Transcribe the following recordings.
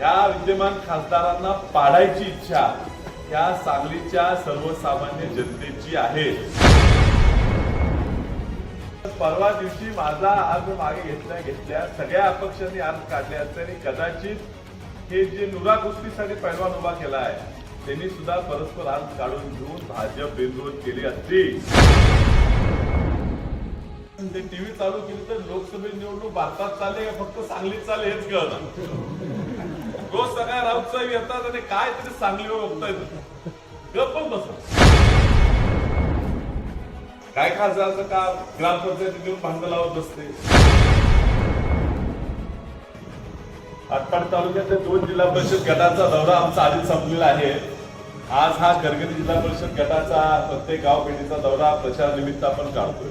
या विद्यमान खासदारांना पाडायची इच्छा या सांगलीच्या सर्वसामान्य जनतेची आहे. परवा दिवशी माझा अर्ज मागे घेतल्या घेतल्या सगळ्या अपक्षांनी अर्ज काढले असते आणि कदाचित हे जे नुरा कुस्तीसाठी पैलवान उभा केला आहे त्यांनी सुद्धा परस्पर अर्ज काढून घेऊन भाजप बिनविरोध केली असती. ते टीव्ही चालू केली तर लोकसभेची निवडणूक भारतात चालले का फक्त सांगलीत चालले हेच कळलं. तो सगळ्या राऊत साहेब येतात आणि काय तरी सांगलीवर बघताय गप्प बस काय खासदारचं का ग्रामपंचायती येऊन भांडण लावत बसते? आटपाडी तालुक्यातल्या दोन जिल्हा परिषद गटाचा दौरा आमचा आधीच संपलेला आहे. आज हा गरगरी जिल्हा परिषद गटाचा प्रत्येक गाव पेढीचा दौरा प्रचारानिमित्त आपण काढतोय.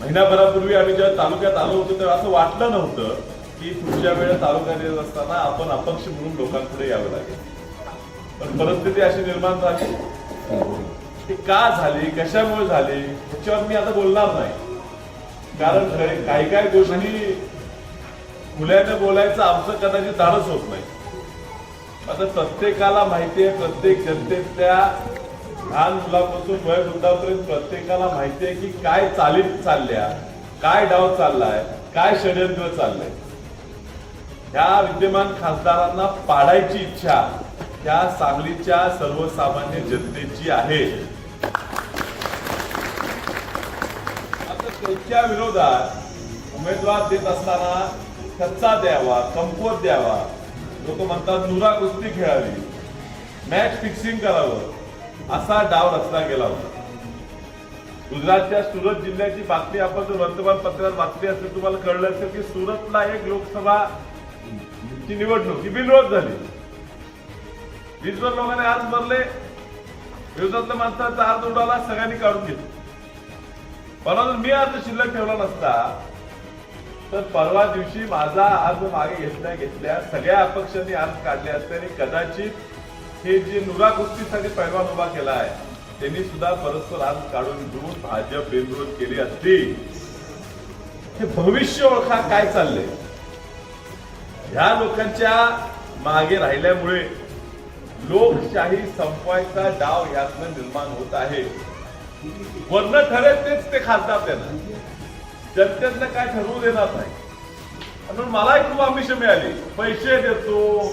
महिन्याभरापूर्वी आम्ही जेव्हा तालुक्यात आलो होतो तेव्हा असं वाटलं नव्हतं. की पुढच्या वेळेस तालुका येत असताना आपण अपक्ष म्हणून लोकांपुढे यावं लागेल. पण परिस्थिती अशी निर्माण झाली. ती का झाली? कशामुळे झाली? ह्याच्यावर मी आता बोलणार नाही. कारण काही काही गोष्टी खुल्याने बोलायचं आमचं कदाचित धाडच होत नाही. आता प्रत्येकाला माहिती आहे प्रत्येक जनतेतल्या लहान मुलापासून वयोवृद्धापर्यंत प्रत्येकाला माहिती आहे की काय चालीत चालल्या काय डाव चाललाय काय षडयंत्र चाललंय. ह्या विद्यमान खासदारांना पाडायची इच्छा या सांगलीच्या सर्वसामान्य जनतेची आहे. आता त्यांच्या विरोधात उमेदवार देत असताना कच्चा द्यावा कमकुवत द्यावा. लोक म्हणतात नुरा कुस्ती खेळावी. मॅच फिक्सिंग करावं. असा डाव रचला गेला होता. गुजरातच्या सुरत जिल्ह्याची बातमी आपण जर वर्तमानपत्रात वाचली असेल तुम्हाला कळलं असेल की सुरतला एक लोकसभा ची निवडणूक ही बिनविरोध झाली. वीसवर लोकांनी आज भरले विरोधातल्या माणसाचा अर्ज उडाला सगळ्यांनी काढून घेतला. परंतु मी अर्ज शिल्लक ठेवला नसता तर परवा दिवशी माझा अर्ज मागे घेतल्या घेतल्या सगळ्या अपक्षांनी अर्ज काढले असते आणि कदाचित हे जे नुरा कुस्तीसाठी पैलवान उभा केला आहे त्यांनी सुद्धा परस्पर अर्ज काढून घेऊन भाजप बिनविरोध केली असती. हे भविष्य ओळखा काय चाललंय? ह्या लोकांच्या मागे राहिल्यामुळे लोकशाही संपवायचा डाव यातनं निर्माण होत आहे. वर्ण ठरेल तेच ते खासदार त्यांना जनतेतनं काय ठरवू देणार नाही. म्हणून मला खूप आमिष मिळाली. पैसे देतो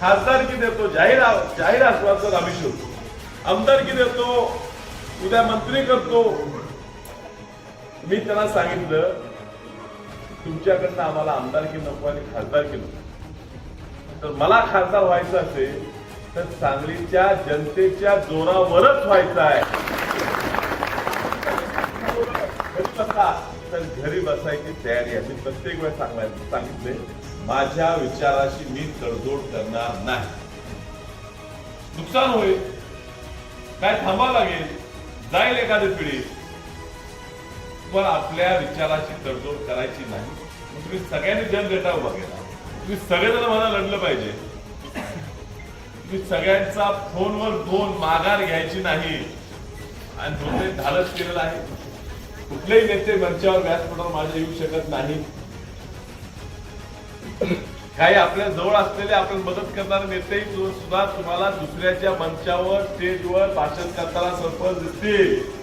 खासदारकी देतो जाहीर जाहीर आश्वासन आमिष होतो. आमदारकी देतो उद्या मंत्री करतो. मी त्यांना सांगितलं तुमच्याकडनं आम्हाला आमदारकी नको आणि खासदारकी नको? तर मला खासदार व्हायचं असेल तर सांगलीच्या जनतेच्या जोरावरच व्हायचं आहे. घरी बसा. तर घरी बसायची तयारी आहे मी प्रत्येक वेळ सांगायचं सांगितले. माझ्या विचाराशी मी तडजोड करणार नाही. नुकसान होईल. काय थांबावं लागेल? जाईल एखादी पिढी. पण आपल्या विचाराची तडजोड करायची नाही. तुम्ही सगळ्यांनी जनगटा उभा केला. तुम्ही सगळेजण मला लढलं पाहिजे. तुम्ही सगळ्यांचा फोनवर दोन माघार घ्यायची नाही. आणि तुम्ही धाडस केलेलं आहे. कुठलेही नेते मंचावर व्यासपीठावर माझे येऊ शकत नाही. काही आपल्या जवळ असलेले आपण मदत करणारे नेते सुद्धा तुम्हाला दुसऱ्याच्या मंचावर स्टेजवर भाषण करताना सरपंच दिसतील.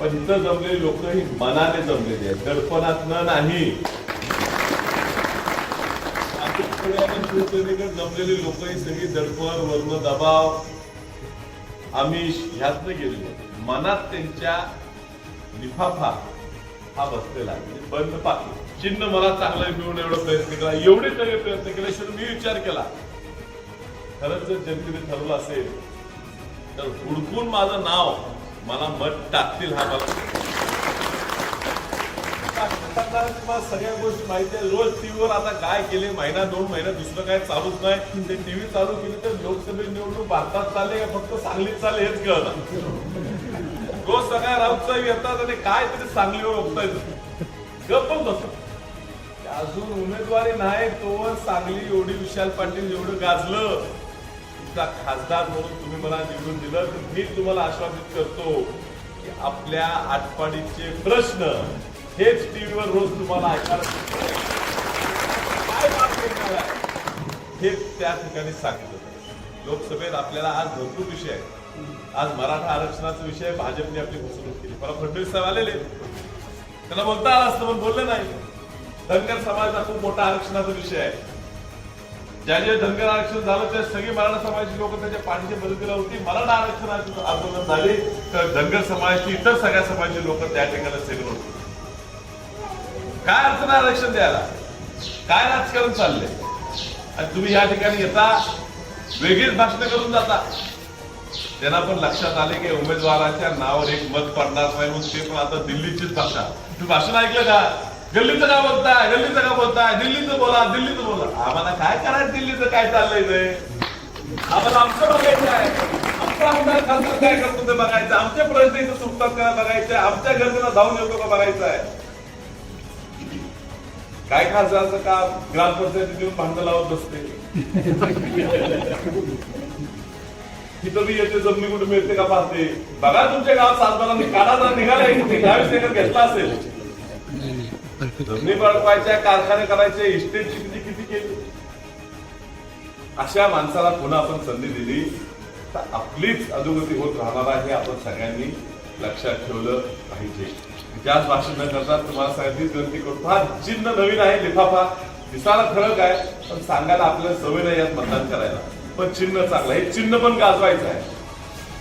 पण इथं जमलेली लोक ही मनाने जमलेली आहेत. दडपणातनं नाही. शिवसेनेकडे जमलेली लोक ही सगळी दडपण वर्ण दबाव आमिष ह्यातनं गेलेले आहेत. मनात त्यांच्या लिफाफा हा बसलेला आहे. म्हणजे बंद पाकी चिन्ह मला चांगलं मिळून एवढा प्रयत्न केला. एवढे सगळे प्रयत्न केल्याशिवाय मी विचार केला. खरंच जर जनतेने ठरवलं असेल तर हुडकून माझं नाव मला मत टाकतील हा मला तुम्हाला सगळ्या गोष्टी माहिती आहे. रोज टीव्हीवर आता काय केले महिना दोन महिना दुसरं काय चालूच नाही. ते टीव्ही चालू केली तर लोकसभेची निवडणूक भारतात चालले का? फक्त सांगलीत चालले हेच कळलं रोज सगळ्या राऊत साहेब येतात आणि काय तरी सांगलीवर बघतायत गप्प अजून उमेदवारी नाही तोवर सांगली एवढी विशाल पाटील एवढं गाजलं. तुमचा खासदार म्हणून तुम्ही मला निवडून दिलं तर मी तुम्हाला आश्वासित करतो की आपल्या आटपाडीचे प्रश्न हेच टीव्हीवर रोज तुम्हाला ऐकायला हे त्या ठिकाणी सांगितलं लोकसभेत आपल्याला आज भरपूर विषय आहेत. आज मराठा आरक्षणाचा विषय भाजपने आपली फसवणूक केली. मला फडणवीस साहेब आलेले. त्यांना बोलता आलं असतं पण बोलले नाही. धनगर समाजाचा खूप मोठा आरक्षणाचा विषय आहे. ज्या ज्या धनगर आरक्षण झालं त्या सगळी मराठा समाजाची लोक त्याच्या पाठीच्या मदतीला होती. मराठा आरक्षणाचे आंदोलन झाले. तर धनगर समाजाची इतर सगळ्या समाजाची लोक त्या ठिकाणी सेगल होती. काय अडचण आरक्षण द्यायला? काय राजकारण चाललंय? आणि तुम्ही या ठिकाणी येता वेगळीच भाषण करून जाता. त्यांना पण लक्षात आले की उमेदवाराच्या नावावर एक मत पडणार नाही म्हणून ते पण आता दिल्लीचीच भाषा. तुम्ही भाषण ऐकलं का? गल्लीचं का बोलताय गल्लीचं का बोलताय दिल्लीचं बोला दिल्लीचं बोला. आम्हाला काय करायचं दिल्लीचं? काय चाललंय ते? आम्हाला आमचं बघायचं आहे. आमचा आमदार खासदार काय करतो ते बघायचं. आमचे प्रश्न इथं सुटतात का बघायचे आमच्या गरजेला धावून येतो का बघायचं आहे? काय खासदारचं काम? ग्रामपंचायती देऊन भांडण लावत बसते. तिथं मी येते जमिनी कुठे मिळते का पाहते. बघा तुमच्या गावात सातबारा काढा जर निघाला दहावीस एकर घेतला असेल. जमिनी बळवायच्या कारखाने करायचे इस्टेटची किती किती केली? अशा माणसाला पुन्हा आपण संधी दिली? तर आपलीच अधोगती होत राहणार आहे हे आपण सगळ्यांनी लक्षात ठेवलं पाहिजे. ज्याच भाषण न करता तुम्हाला सगळ्यांनीच विनंती करतो हा चिन्ह नवीन आहे लिफाफा. दिसायला फरक आहे पण सांगायला आपल्याला सवय नाही यात मतदान करायला. पण चिन्ह चांगलं हे चिन्ह पण गाजवायचं आहे.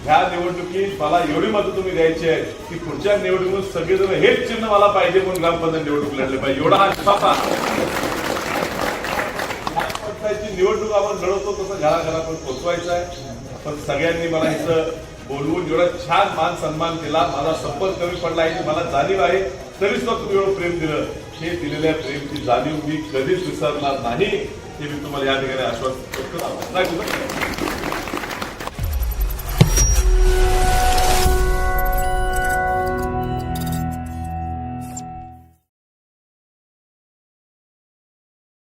ह्या निवडणुकीत मला एवढी मतं तुम्ही द्यायची आहे की पुढच्या निवडणुकीत सगळेजण हेच चिन्ह मला पाहिजे म्हणून ग्रामपंचायत निवडणूक लढले पाहिजे. एवढा हा छापा ग्रामपंचायतची निवडणूक आपण लढवतो तसं घराघरापर्यंत पोहोचवायचं आहे. पण सगळ्यांनी मला इथं बोलवून एवढा छान मान सन्मान केला माझा संपर्क कमी पडला आहे. मला जाणीव आहे. तरी सुद्धा तुम्ही एवढं प्रेम दिलं. हे दिलेल्या प्रेमची जाणीव मी कधीच विसरणार नाही. हे मी तुम्हाला या ठिकाणी आश्वासन करतो